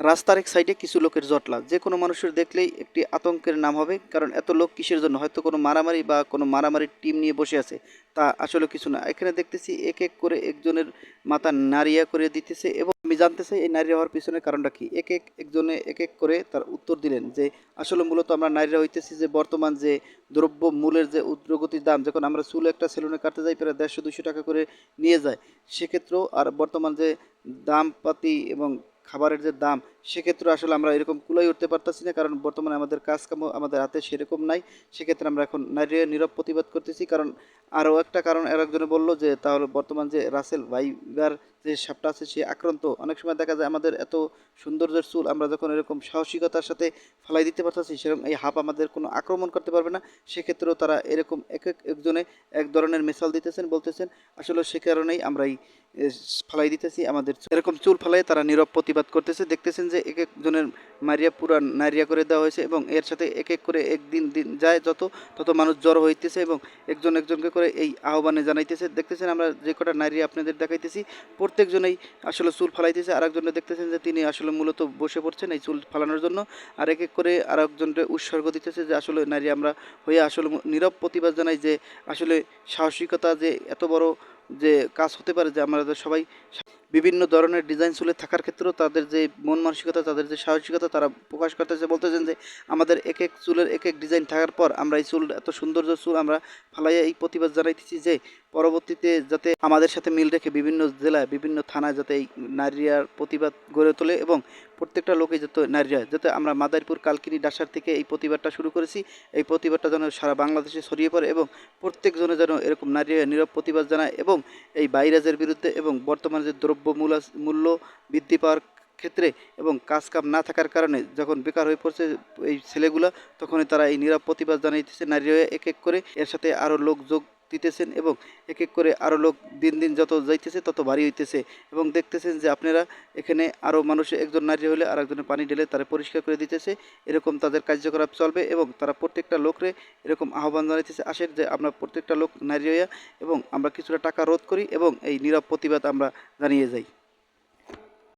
রাস্তার এক সাইডে কিছু লোকের জটলা। যে কোনো মানুষের দেখলেই একটি আতঙ্কের নাম হবে, কারণ এত লোক কিসের জন্য? হয়তো কোনো মারামারি বা কোনো মারামারির টিম নিয়ে বসে আছে। তা আসলে কিছু না। এখানে দেখতেছি এক এক করে একজনের মাথা নারিয়া করে দিতেছে এবং আমি জানতে চাই, এই নারী হওয়ার পিছনে কারণটা কি? এক এক একজনে এক এক করে তার উত্তর দিলেন যে, আসলে মূলত আমরা নারীরা হইতেছি যে, বর্তমান যে দ্রব্য মূলের যে উদ্রগতির দাম, যখন আমরা চুল একটা সেলুনে কাটতে যাই, প্রায় দেড়শো দুশো টাকা করে নিয়ে যায়। সেক্ষেত্রেও আর বর্তমান যে দামপাতি এবং খাবারের যে দাম সেক্ষেত্রে আসলে আমরা এরকম কুলাই উঠতে পারতেছি না, কারণ বর্তমানে আমাদের কাজ কাম আমাদের হাতে সেরকম নাই। সেক্ষেত্রে আমরা এখন নারী নীরব প্রতিবাদ করতেছি, কারণ আরও একটা কারণ আর একজনে বলল যে, তাহলে বর্তমান যে রাসেল ভাইবার যে সাপটা আছে, সে আক্রান্ত। অনেক সময় দেখা যায় আমাদের এত সৌন্দর্যের চুল আমরা যখন এরকম সাহসিকতার সাথে ফেলাই দিতে পারতেছি, সেরকম এই হাপ আমাদের কোনো আক্রমণ করতে পারবে না। সেক্ষেত্রেও তারা এরকম এক এক একজনে এক ধরনের মেসাল দিতেছেন, বলতেছেন, আসলে সে কারণেই আমরা এই ফালাই দিতেছি আমাদের এরকম চুল ফালাই তারা নীরব প্রতিবাদ করতেছে, দেখতেছেন যে এক একজনের মারিয়া পুরা নারিয়া করে দেওয়া হয়েছে এবং এর সাথে এক এক করে একদিন দিন যায় যত, তত মানুষ জড়ো হইতেছে এবং একজন একজনকে করে এই আহ্বানে জানাইতেছে। দেখতেছেন আমরা যে কটা নারী আপনাদের দেখাইতেছি, প্রত্যেকজনেই আসলে চুল ফালাইতেছে আর একজনে দেখতেছেন যে তিনি আসলে মূলত বসে পড়ছেন এই চুল ফালানোর জন্য। আর এক এক করে আর একজনকে উৎসর্গ দিতেছে যে আসলে নারী আমরা হয়ে আসলে নীরব প্রতিবাদ জানাই যে আসলে সাহসিকতা যে এত বড় যে কাজ হতে পারে যে আমরা সবাই বিভিন্ন ধরনের ডিজাইন চুলে থাকার ক্ষেত্রেও তাদের যে মন মানসিকতা, তাদের যে সাহসিকতা তারা প্রকাশ করতেছে, বলতেছেন যে আমাদের এক এক চুলের এক এক ডিজাইন থাকার পর আমরা এই চুল এত সৌন্দর্য চুল আমরা ফালাইয়া এই প্রতিবাদ জানাইতেছি যে পরবর্তীতে যাতে আমাদের সাথে মিল রেখে বিভিন্ন জেলায়, বিভিন্ন থানায় যাতে এই নারীর প্রতিবাদ গড়ে তোলে এবং প্রত্যেকটা লোকে যাতে নারীরা, যাতে আমরা মাদারীপুর, কালকিনি, ডাসার থেকে এই প্রতিবাদটা শুরু করেছি। এই প্রতিবাদটা যেন সারা বাংলাদেশে ছড়িয়ে পড়ে এবং প্রত্যেকজনে যেন এরকম নারীরা নীরব প্রতিবাদ জানায় এবং এই বাইরাজের বিরুদ্ধে এবং বর্তমানে যে দ্রব্য মূল্য বৃদ্ধি পাওয়ার ক্ষেত্রে এবং কাজ কাম না থাকার কারণে যখন বেকার হয়ে পড়ছে এই ছেলেগুলা, তখনই তারা এই নীরব প্রতিবাদ জানাইতেছে নারী এক এক করে। এর সাথে আরও লোক যোগ দিতেছেন এবং এক এক করে আরও লোক দিন দিন যত যাইতেছে তত ভারী হইতেছে এবং দেখতেছেন যে আপনারা এখানে আরও মানুষ একজন নারী হলে আর একজনের পানি ঢেলে তারা পরিষ্কার করে দিতেছে। এরকম তাদের কার্যকলাপ চলবে এবং তারা প্রত্যেকটা লোকরে এরকম আহ্বান জানাইতেছে আসেন যে আমরা প্রত্যেকটা লোক নারী হইয়া এবং আমরা কিছুটা টাকা রোধ করি এবং এই নীরব প্রতিবাদ আমরা জানিয়ে যাই।